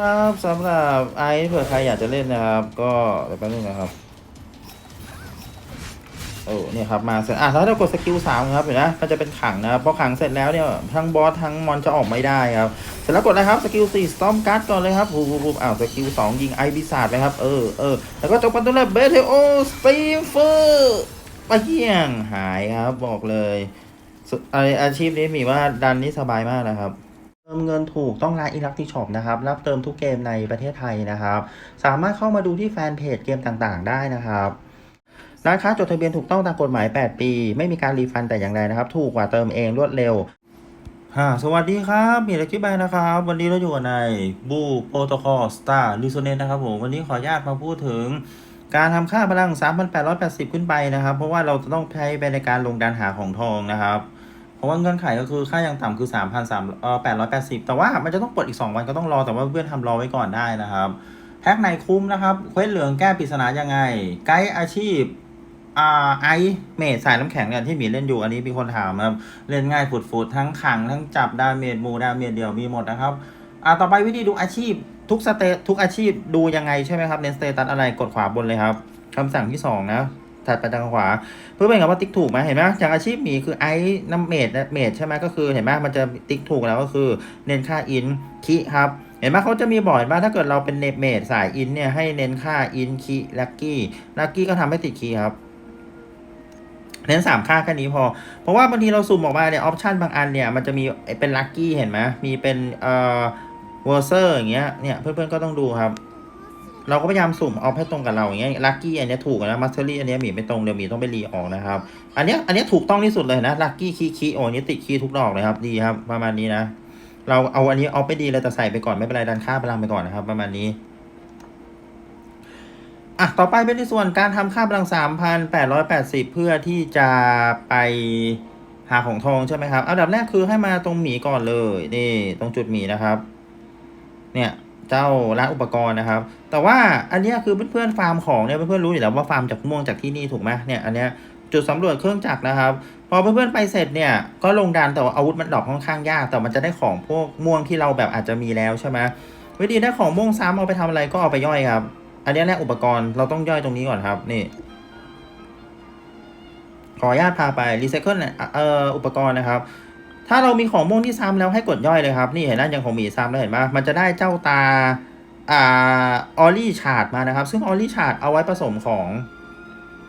ครับสำหรับไอซ์เผื่อใครอยากจะเล่นนะครับ ก็เดี๋ยวแป๊บนึงนะครับโอ้เนี่ยครับมาเสร็จอะแล้วถ้ากดสกิลสามครับเห็นไหมมันจะเป็นขังนะครับพอขังเสร็จแล้วเนี่ยทั้งบอสทั้งมอนจะออกไม่ได้ครับเสร็จแล้วกดนะครับสกิลสี่สตอมการ์ดก่อนเลยครับปุ๊บปุ๊บปุ๊บอ้าวสกิลสองยิงไอบิซาดเลยครับเออเออแล้วก็จบกันตัวแรกเบเทโอสตีมเฟอร์ไปเยี่ยงหายครับบอกเลยไออาชีพนี้มีว่าดันนี่สบายมากนะครับ เติมเงินถูกต้องร้านอิลักติชอปนะครับ รับเติมทุกเกมในประเทศไทยนะครับ สามารถเข้ามาดูที่แฟนเพจเกมต่างๆ ได้นะครับ ร้านค้าจดทะเบียนถูกต้องตามกฎหมาย 8 ปี ไม่มีการรีฟันแต่อย่างใดนะครับ ถูกกว่าเติมเองรวดเร็วฮ่าสวัสดีครับ มีอะไรคิดไปนะครับ วันนี้เราอยู่ในบูโปรโตคอลสตาร์ลิโซเนตนะครับผม วันนี้ขออนุญาตมาพูดถึงการทำค่าพลัง 3,880 ขึ้นไปนะครับ เพราะว่าเราจะต้องใช้ไปในการลงดันหาของทองนะครับ เพราะว่าเงื่อนไขก็คือค่ายังต่ำคือ3,300เอ่อ880แต่ว่ามันจะต้องปลดอีก 2 วันก็ต้องรอแต่ว่าเพื่อนทำรอไว้ก่อนได้นะครับแพ็กในคุ้มนะครับเควสเหลืองแก้ปริศนายังไง ไกด์อาชีพอ่าไอเมดสายน้ำแข็งเนี่ยที่หมีเล่นอยู่อันนี้มีคนถามครับเล่นง่ายฝุดๆทั้งขังทั้งจับดาเมจมูดาเมจเดียวมีหมดนะครับอ่าต่อไปวิธีดูอาชีพทุกสเตทุกอาชีพดูยังไงใช่ไหมครับเน้นสเตตัสอะไรกดขวาบนเลยครับคำสั่งที่สองนะ ถัดไปทางขวา เพื่อเป็นกับว่าติ๊กถูกไหมเห็นไหมอย่างอาชีพหมีคือไอน้ำเมดเมดใช่ไหมก็คือเห็นไหมมันจะติ๊กถูกแล้วก็คือ เน้นค่าอินคิครับ เห็นไหมเขาจะมีบอกเห็นไหมถ้าเกิดเราเป็นเนเมดสายอินเนี่ยให้เน้นค่าอินคีลักกี้ลักกี้ก็ทำให้ติดคีครับเน้นสามค่าแค่นี้พอ เพราะว่าบางทีเราสุ่มออกมาเนี่ยออปชันบางอันเนี่ยมันจะมีเป็นลัคกี้เห็นไหมมีเป็นเอ่อเวอร์เซอร์อย่างเงี้ยเนี่ยเพื่อนๆก็ต้องดูครับ เราก็พยายามสุ่มเอาให้ตรงกับเราอย่างเงี้ยลัคกี้อันนี้ถูกนะมัสเตอรี่อันนี้หมีไม่ตรงเดี๋ยวหมีต้องไปรีออกนะครับ อันเนี้ยอันเนี้ยถูกต้องที่สุดเลยนะลัคกี้คีคีโอ้นี้ติดคีทุกดอกเลยครับดีครับ ประมาณนี้นะ เราเอาอันนี้เอาไปดีเลยแต่ใส่ไปก่อนไม่เป็นไรดันค่าพลังไปก่อนนะครับ ประมาณนี้อะต่อไปเป็นในส่วนการทำค่าพลัง3,880เพื่อที่จะไปหาของทองใช่ไหมครับอันดับแรกคือให้มาตรงหมีก่อนเลยนี่ตรงจุดหมีนะครับ เนี่ย เจ้าร้านอุปกรณ์นะครับ แต่ว่าอันนี้คือเพื่อนๆฟาร์มของเนี่ยเพื่อนๆรู้อยู่แล้วว่าฟาร์มจากม่วงจากที่นี่ถูกไหมเนี่ยอันเนี้ยจุดสำรวจเครื่องจักรนะครับ พอเพื่อนๆไปเสร็จเนี่ยก็ลงดันแต่ว่าอาวุธมันดรอกค่อนข้างยาก แต่มันจะได้ของพวกม่วงที่เราแบบอาจจะมีแล้วใช่ไหมวิธีได้ของม่วงซ้ำเอาไปทำอะไรก็เอาไปย่อยครับ อันนี้แรกอุปกรณ์เราต้องย่อยตรงนี้ก่อนครับนี่ ขออนุญาตพาไปรีไซเคิลเอ่ออุปกรณ์นะครับ ถ้าเรามีของม่วงที่ซ้ำแล้วให้กดย่อยเลยครับ นี่เห็นไหมยังของหมีซ้ำแล้วเห็นไหมมันจะได้เจ้าตาอ่าออลลี่ชาร์ดมานะครับ ซึ่งออลลี่ชาร์ดเอาไว้ผสมของ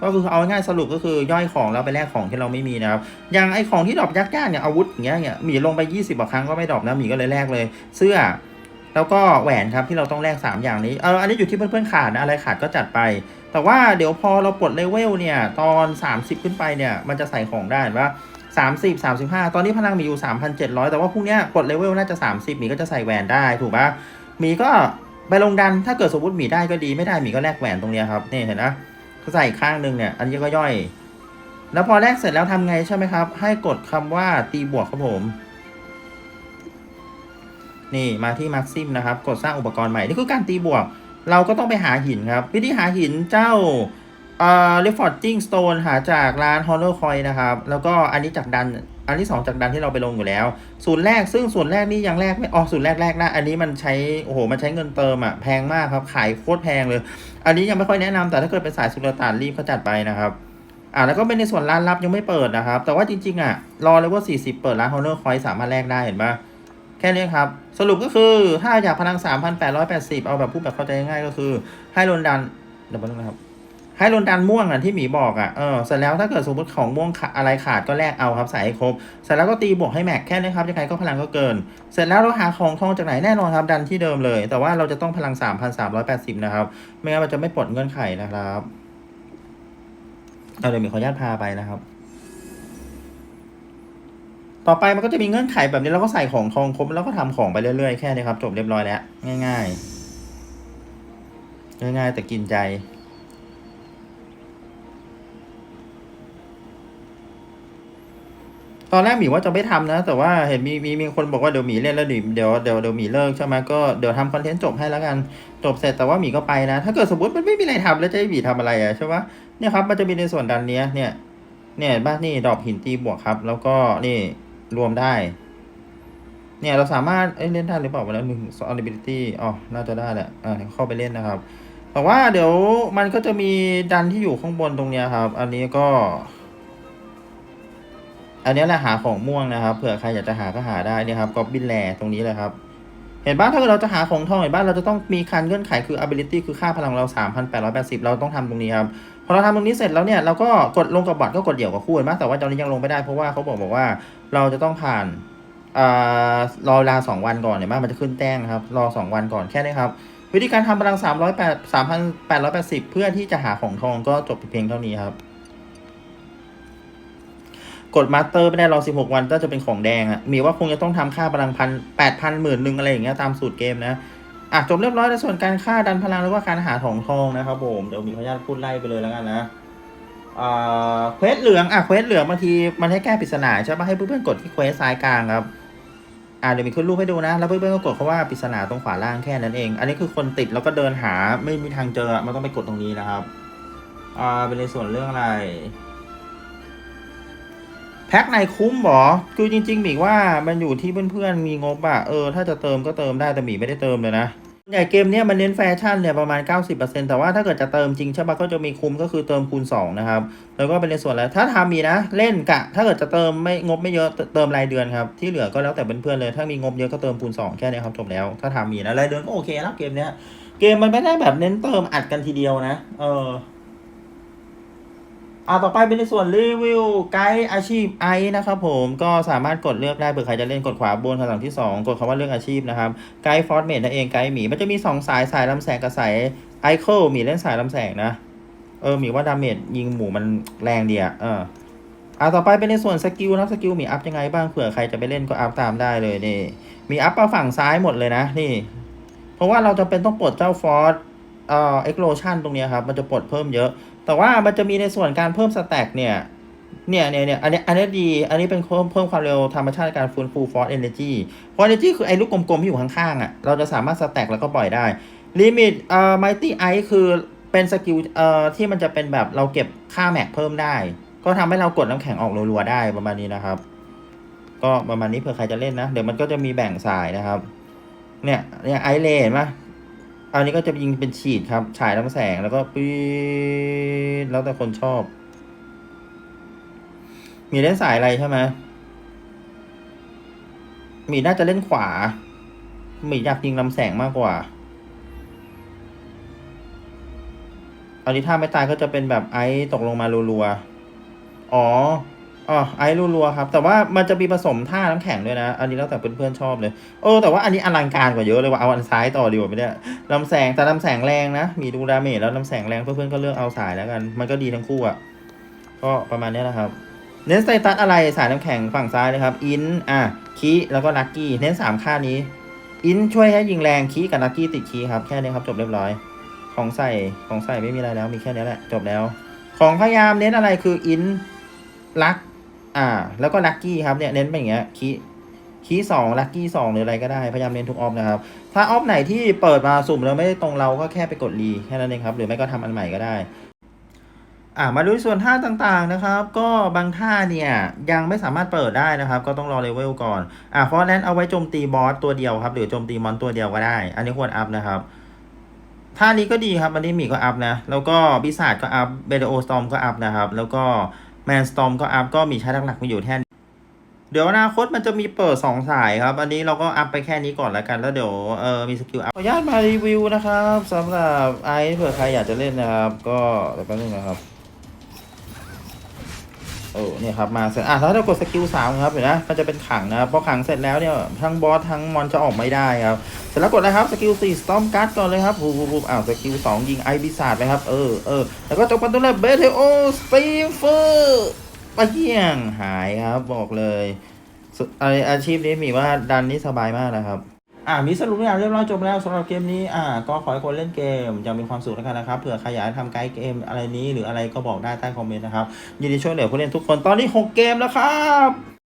ก็คือเอาง่ายสรุปก็คือย่อยของแล้วไปแลกของที่เราไม่มีนะครับอย่างไอของที่ดรอปยากๆเนี่ยอาวุธอย่างเงี้ยเนี่ยหมีลงไป 20กว่าครั้งก็ไม่ดรอปนะหมีก็เลยแลกเลย เสื้อ แล้วก็แหวนครับที่เราต้องแลก3 อย่างนี้เอออันนี้อยู่ที่เพื่อนๆขาดนะอะไรขาดก็จัดไป แต่ว่าเดี๋ยวพอเราปลดเลเวลเนี่ยตอน 30 ขึ้นไปเนี่ยมันจะใส่ของได้เห็นปะ 30 35 ตอนนี้พลังมีอยู่ 3,700 แต่ว่าพรุ่งนี้ยปลดเลเวลน่าจะ 30หมีก็จะใส่แหวนได้ถูกปะหมีก็ไปลงดันถ้าเกิดสมมติหมีได้ก็ดีไม่ได้หมีก็แลกแหวนตรงนี้ครับนี่เห็นนะก็ใส่อีกข้างหนึ่งเนี่ยอันนี้ก็ย่อย แล้วพอแลกเสร็จแล้วทำไงใช่ไหมครับ ให้กดคำว่าตีบวกครับผม นี่มาที่มาร์คซิมนะครับ กดสร้างอุปกรณ์ใหม่นี่คือการตีบวก เราก็ต้องไปหาหินครับ วิธีหาหินเจ้า อ่อ reflecting stone หาจากร้าน honor coin นะครับ แล้วก็อันนี้จากดัน อันที่ 2 จากดันที่เราไปลงอยู่แล้ว ศูนย์แรกซึ่งศูนย์แรกนี่ยังแรกไม่อ๋อศูนย์แรกแรกนะ อันนี้มันใช้ โอ้โห มันใช้เงินเติมอะแพงมากครับ ขายโคตรแพงเลย อันนี้ยังไม่ค่อยแนะนำแต่ถ้าเกิดเป็นสายสุลต่านรีบเขาจัดไปนะครับอ่าแล้วก็เป็นในส่วนร้านลับยังไม่เปิดนะครับ แต่ว่าจริงๆอะรอเลยว่า 40 เปิดร้าน honor coin สามารถแลกได้เห็นปะแค่นี้ครับ สรุปก็คือถ้าอยากพลัง 3,880 เอาแบบพูดแบบเข้าใจง่ายก็คือให้ลนดันเดี๋ยวแป๊บนึงนะครับ ให้ลนดันม่วงอะที่หมีบอกอะเออเสร็จแล้วถ้าเกิดสมมติของม่วงขาอะไรขาดก็แลกเอาครับใส่ให้ครบเสร็จแล้วก็ตีบวกให้แม็กแค่นี้ครับยังไงก็พลังก็เกิน เสร็จแล้วเราหาของทองจากไหนแน่นอนครับดันที่เดิมเลย แต่ว่าเราจะต้องพลัง 3,380 นะครับ ไม่งั้นมันจะไม่ปลดเงื่อนไขนะครับเอาเดี๋ยวมีขออนุญาตพาไปนะครับ ต่อไปมันก็จะมีเงื่อนไขแบบนี้เราก็ใส่ของทองครบแล้วก็ทำของไปเรื่อยๆแค่นี้ครับ จบเรียบร้อยแล้ว ง่าย ๆ ง่ายๆแต่กินใจ ตอนแรกหมีว่าจะไม่ทำนะ แต่ว่าเห็นมีมีมีคนบอกว่าเดี๋ยวหมีเล่นแล้วเดี๋ยวเดี๋ยวเดี๋ยวเดี๋ยวหมีเลิกใช่ไหมก็เดี๋ยวทำคอนเทนต์จบให้แล้วกันจบเสร็จแต่ว่าหมีก็ไปนะ ถ้าเกิดสมมติมันไม่มีอะไรทำแล้วจะให้หมีทำอะไรอะใช่ปะเนี่ยครับมันจะมีในส่วนดันเนี้ยเนี่ยเนี่ยบ้านนี่ดอกหินตีบวกครับ แล้วก็นี่รวมได้ เนี่ยเราสามารถเเล่นได้หรือเปล่าวันนั้นหนึ่ง ability อ๋อน่าจะได้แหละอ่าเข้าไปเล่นนะครับแต่ว่าเดี๋ยวมันก็จะมีดันที่อยู่ข้างบนตรงเนี้ยครับ อันนี้ก็ อันนี้แหละหาของม่วงนะครับ เผื่อใครอยากจะหาก็หาได้นี่ครับก็บินแลตรงนี้เลยครับ เห็นบ้านถ้าเกิดเราจะหาของทองเห็นบ้านเราจะต้องมีคันเงื่อนไขคือ ability คือค่าพลังเรา 3,880 เราต้องทำตรงนี้ครับ พอเราทำตรงนี้เสร็จแล้วเนี่ยเราก็กดลงกับบอทก็กดเดี่ยวกับคู่เห็นไหมแต่ว่าตอนนี้ยังลงไม่ได้เพราะว่าเขาบอกบอกว่าเราจะต้องผ่านรอเวลา 2 วันก่อนเห็นไหมมันจะขึ้นแต้งครับ รอ 2 วันก่อนแค่นี้ครับวิธีการทำพลัง308 3,880 เพื่อที่จะหาของทองก็จบเพียงเท่านี้ครับ กดมาสเตอร์ไม่ได้รอ 16 วันก็จะเป็นของแดงอะ่ะมีว่าคงจะต้องทำค่าพลังพันแปดพันหมื่นหนึ่งอะไรอย่างเงี้ยตามสูตรเกมนะอะจบเรียบร้อยในส่วนการค่าดันพลังแล้วก็การหาของทองนะครับผมเดี๋ยวมีขออนุญาตพูดไล่ไปเลยแล้วกันนะอ่าเควสเหลืองอะเควสเหลืองบางทีมันให้แก้ปริศนาใช่ปะให้เพื่อนๆกดที่เควสซ้ายกลางครับอ่าเดี๋ยวมีขึ้นรูปให้ดูนะ แล้วเพื่อนๆก็กดคาว่าปริศนาตรงขวาล่างแค่นั้นเอง อันนี้คือคนติดแล้วก็เดินหาไม่มีทางเจอมันต้องไปกดตรงนี้นะครับอ่าเป็นในส่วนเรื่องอะไร แพ็คในคุ้มหรอคือจริงๆหมีว่ามันอยู่ที่เพื่อนๆมีงบอะเออถ้าจะเติมก็เติมได้แต่หมีไม่ได้เติมเลยนะใหญ่เกมเนี้ยมันเน้นแฟชั่นเนี่ยประมาณ 90%แต่ว่าถ้าเกิดจะเติมจริงใช่ปะก็จะมีคุ้มก็คือเติมคูณ 2 นะครับ แล้วก็เป็นในส่วนแล้วถ้าทำมีนะ เล่นกะ ถ้าเกิดจะเติมไม่งบไม่เยอะเติมรายเดือนครับ ที่เหลือก็แล้วแต่เพื่อนๆเลย ถ้ามีงบเยอะก็เติมคูณ 2 แค่นี้ครับจบแล้ว ถ้าทำมีนะรายเดือนก็โอเคแล้วเกมเนี้ยเกมมันไม่ได้แบบเน้นเติมอัดกันทีเดียวนะ เออ อ่าต่อไปเป็นในส่วนรีวิวไกด์อาชีพไอนะครับผมก็สามารถกดเลือกได้เผื่อใครจะเล่นกดขวาบนคำสั่งที่ 2 กดคำว่าเลือกอาชีพนะครับไกด์ฟอร์เมดนั่นเองไกด์หมีมันจะมี 2 สายสายลำแสงกับสายไอเคิลหมีเล่นสายลำแสงนะเออหมีว่าดาเมจยิงหมูมันแรงดีอะเอออ่าต่อไปเป็นในส่วนสกิลนะสกิลหมีอัพยังไงบ้างเผื่อใครจะไปเล่นก็อัพตามได้เลยนี่มีอัพมาฝั่งซ้ายหมดเลยนะนี่ เพราะว่าเราจะเป็นต้องปลดเจ้าฟอร์สเอ่อเอ็กโลชันตรงนี้ครับมันจะปลดเพิ่มเยอะ แต่ว่ามันจะมีในส่วนการเพิ่มสแต็กเนี่ยเนี่ยเนี่ยเนี่ยอันนี้อันนี้ดี อันนี้เป็นเพิ่มเพิ่มความเร็วธรรมชาติการฟื้นฟูฟอร์สเอเนจีฟอร์สเอเนจีคือไอ้ลูกกลมๆที่อยู่ข้างๆอะเราจะสามารถสแต็กแล้วก็ปล่อยได้ลิมิตเอ่อไมตี้ไอคือเป็นสกิลเอ่อที่มันจะเป็นแบบเราเก็บค่าแม็กเพิ่มได้ ก็ทำให้เรากดน้ำแข็งออกรัวๆได้ประมาณนี้นะครับ ก็ประมาณนี้เผื่อใครจะเล่นนะ เดี๋ยวมันก็จะมีแบ่งสายนะครับ เนี่ยเนี่ยไอเลนมา อันนี้ก็จะยิงเป็นฉีดครับ ฉายลำแสงแล้วก็ปี๊ดแล้วแต่คนชอบ มีเล่นสายอะไรใช่ไหมมีน่าจะเล่นขวา มีอยากยิงลำแสงมากกว่า อันนี้ถ้าไม่ตายก็จะเป็นแบบไอซ์ตกลงมารัวๆ อ๋อ อ๋อไอซ์รัวๆครับ แต่ว่ามันจะมีผสมท่าน้ำแข็งด้วยนะ อันนี้แล้วแต่เพื่อนๆชอบเลยเออแต่ว่าอันนี้อลังการกว่าเยอะเลยว่าเอาอันซ้ายต่อดีกว่าไม่ได้ลำแสงแต่ลำแสงแรงนะ มีดูดาเมจแล้วลำแสงแรงเพื่อนๆก็เลือกเอาสายแล้วกัน มันก็ดีทั้งคู่อะ ก็ประมาณนี้แหละครับ เน้นสเตตัสอะไรสายน้ำแข็งฝั่งซ้ายนะครับ อินอะคีแล้วก็ลักกี้ เน้นสามค่านี้ อินช่วยให้ยิงแรงคีกับลักกี้ติดคีครับ แค่นี้ครับจบเรียบร้อย ของใส่ของใส่ไม่มีอะไรแล้วมีแค่นี้แหละจบแล้ว ของพยายามเน้นอะไรคืออินลัก อ่า แล้วก็ลักกี้ครับเนี่ยเน้นเป็นอย่างเงี้ยคีคีสองลักกี้สองหรืออะไรก็ได้พยายามเน้นทุกออฟนะครับ ถ้าออฟไหนที่เปิดมาสุ่มแล้วไม่ได้ตรงเราก็แค่ไปกดรีแค่นั้นเองครับ หรือไม่ก็ทำอันใหม่ก็ได้อ่ามาดูส่วนท่าต่างๆนะครับ ก็บางท่าเนี่ยยังไม่สามารถเปิดได้นะครับ ก็ต้องรอเลเวลก่อนอ่าเพราะฉะนั้นเอาไว้โจมตีบอสตัวเดียวครับ หรือโจมตีมอนตัวเดียวก็ได้ อันนี้ควรอัพนะครับท่านี้ก็ดีครับอันนี้หมีก็อัพนะ แล้วก็บิสาดก็อัพเบเดโอสตอมก็อัพนะครับ แล้วก็ แมนสตอมก็อัพก็มีใช้หลักๆมีอยู่แค่นี้เดี๋ยวอนาคตมันจะมีเปิดสองสายครับ อันนี้เราก็อัพไปแค่นี้ก่อนแล้วกัน แล้วเดี๋ยวเออมีสกิลอัพขออนุญาตมารีวิวนะครับสำหรับไอซ์เผื่อใครอยากจะเล่นนะครับ ก็แป๊บนึงนะครับ เออเนี่ยครับมาเสร็จอะแล้วเรากดสกิลสามครับเห็นไหมมันจะเป็นขังนะครับพอขังเสร็จแล้วเนี่ยทั้งบอสทั้งมอนจะออกไม่ได้ครับเสร็จแล้วกดเลยครับสกิลสี่สตอมการ์ดก่อนเลยครับปุ๊บปุ๊บปุ๊บอ้าวสกิลสองยิงไอบิซาดไปครับเออเออแล้วก็จบกันตัวแรกเบเทโอสตีเฟอร์ไปเยี่ยงหายครับบอกเลยอาอาชีพนี้มีว่าดันนี่สบายมากนะครับ อ่ามีสรุปทุกอย่างเรียบร้อยจบแล้วสำหรับเกมนี้อ่าก็ขอให้คนเล่นเกมยังมีความสุขแล้วกันนะครับเผื่อใครอยากทำไกด์เกมอะไรนี้หรืออะไรก็บอกได้ใต้คอมเมนต์นะครับยินดีช่วยเหลือผู้เล่นทุกคนตอนนี้ 6 เกมแล้วครับ